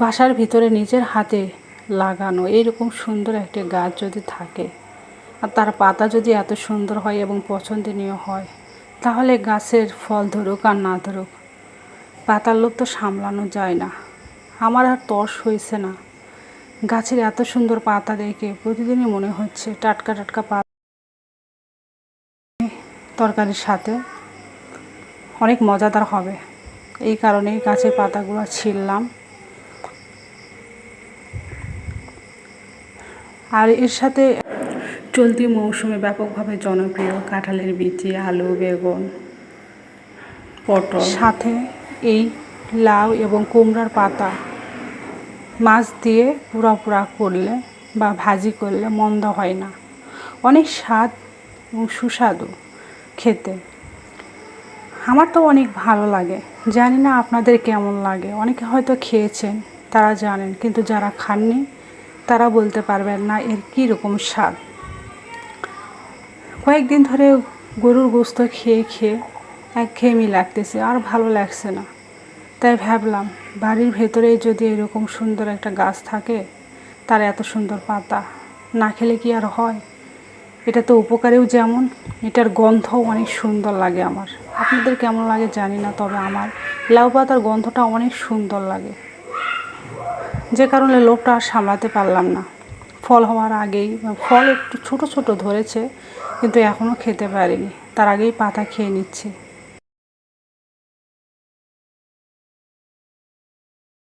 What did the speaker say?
বাসার ভিতরে নিজের হাতে লাগানো। এইরকম সুন্দর একটি গাছ যদি থাকে, আর তার পাতা যদি এত সুন্দর হয় এবং পছন্দনীয় হয়, তাহলে গাছের ফল ধরুক আর না ধরুক, পাতার লোক তো সামলানো যায় না। আমার আর তর্স হয়েছে না। গাছের এত সুন্দর পাতা দেখে প্রতিদিনই মনে হচ্ছে টাটকা টাটকা পাতা তরকারির সাথে অনেক মজাদার হবে। এই কারণেই গাছের পাতাগুলো ছিললাম আর এর সাথে চলতি মৌসুমে ব্যাপকভাবে জনপ্রিয় কাঁঠালের বিচি আলু বেগুন পটল। সাথে এই লাউ এবং কুমড়ার পাতা মাছ দিয়ে পুরা পুরা করলে বা ভাজি করলে মন্দ হয় না। অনেক স্বাদ এবং সুস্বাদু খেতে। আমার তো অনেক ভালো লাগে। জানি না আপনাদের কেমন লাগে। অনেকে হয়তো খেয়েছেন তারা জানেন কিন্তু যারা খাননি তারা বলতে পারবেন না এর কী রকম স্বাদ। কয়েকদিন ধরে গরুর গোস্ত খেয়ে খেয়ে একঘেয়েমি লাগতেছে, আর ভালো লাগছে না। তাই ভাবলাম, বাড়ির ভেতরে যদি এরকম সুন্দর একটা গাছ থাকে, তার এত সুন্দর পাতা, না খেলে কি আর হয়? এটা তো উপকারেও যেমন, এটার গন্ধও অনেক সুন্দর লাগে আমার। আপনাদের কেমন লাগে জানি না, তবে আমার লাউ পাতার গন্ধটা অনেক সুন্দর লাগে। যে কারণে লোকটা আর সামলাতে পারলাম না। ফল হওয়ার আগেই, ফল একটু ছোট ছোট ধরেছে, কিন্তু এখনও খেতে পারিনি। তার আগেই পাতা খেয়ে নিচ্ছি।